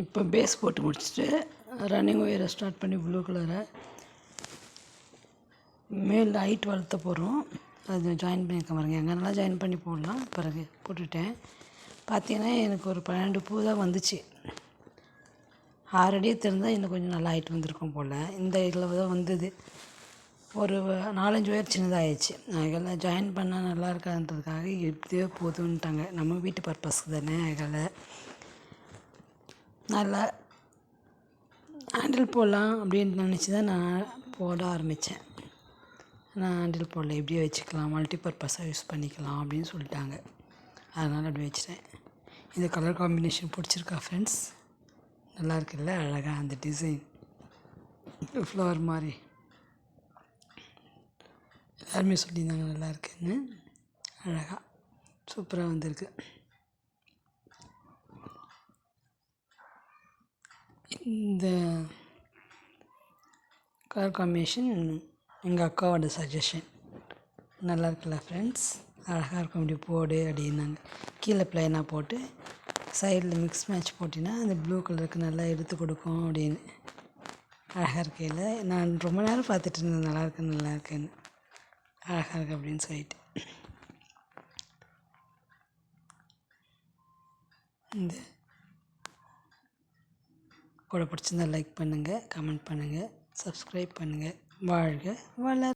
இப்போ பேஸ் போட்டு முடிச்சுட்டு ரன்னிங் ஒயரை ஸ்டார்ட் பண்ணி ப்ளூ கலரை மேல் ஹைட் வளர்த்த போகிறோம் அது ஜாயின் பண்ணியிருக்க பாருங்க. எங்கேனாலும் ஜாயின் பண்ணி போடலாம். பிறகு போட்டுட்டேன். பார்த்தீங்கன்னா எனக்கு ஒரு பன்னெண்டு பூ தான் வந்துச்சு. ஆறடியே தெரிந்தால் இன்னும் கொஞ்சம் நல்லா ஹைட் வந்திருக்கும் போல். இந்த இதில் தான் வந்தது. ஒரு நாலஞ்சு ஒயர் சின்னதாகிடுச்சு அதில் ஜாயின் பண்ணால் நல்லா இருக்காதுன்றதுக்காக இப்படியே போதுன்ட்டாங்க. நம்ம வீட்டு பர்பஸ்க்கு தானே அதில் நல்லா ஹேண்டில் போடலாம் அப்படின்னு நினச்சி தான் நான் போட ஆரம்பித்தேன் நான் ஹேண்டில் போடல இப்படியே வச்சுக்கலாம் மல்டி பர்பஸாக யூஸ் பண்ணிக்கலாம் அப்படின்னு சொல்லிட்டாங்க. அதனால் அப்படி வச்சுட்டேன். இந்த கலர் காம்பினேஷன் பிடிச்சிருக்கா ஃப்ரெண்ட்ஸ் நல்லா இருக்குல்ல? அழகாக அந்த டிசைன் ஃப்ளவர் மாதிரி. எல்லாருமே சொல்லியிருந்தாங்க நல்லா இருக்குன்னு. அழகாக சூப்பராக வந்திருக்கு. இந்த கலர் காம்பினேஷன் எங்கள் அக்காவோட சஜஷன் நல்லா இருக்குல்ல ஃப்ரெண்ட்ஸ் அழகாக இருக்கும். இப்படி போடு அப்படின்னாங்க. கீழே ப்ளைனாக போட்டு சைடில் மிக்ஸ் மேட்ச் போட்டினா அந்த ப்ளூ கலருக்கு நல்லா எடுத்து கொடுக்கும் அப்படின்னு. அழகாக இருக்கையில் நான் ரொம்ப நேரம் பார்த்துட்டு இருந்தேன். நல்லா இருக்கு நல்லா இருக்குன்னு. அழகாக இருக்கு அப்படின்னு சொல்லிட்டு. இந்த கூட பிடிச்சிருந்தா லைக் பண்ணுங்கள் கமெண்ட் பண்ணுங்கள் சப்ஸ்கிரைப் பண்ணுங்கள் வாழ்க வளர்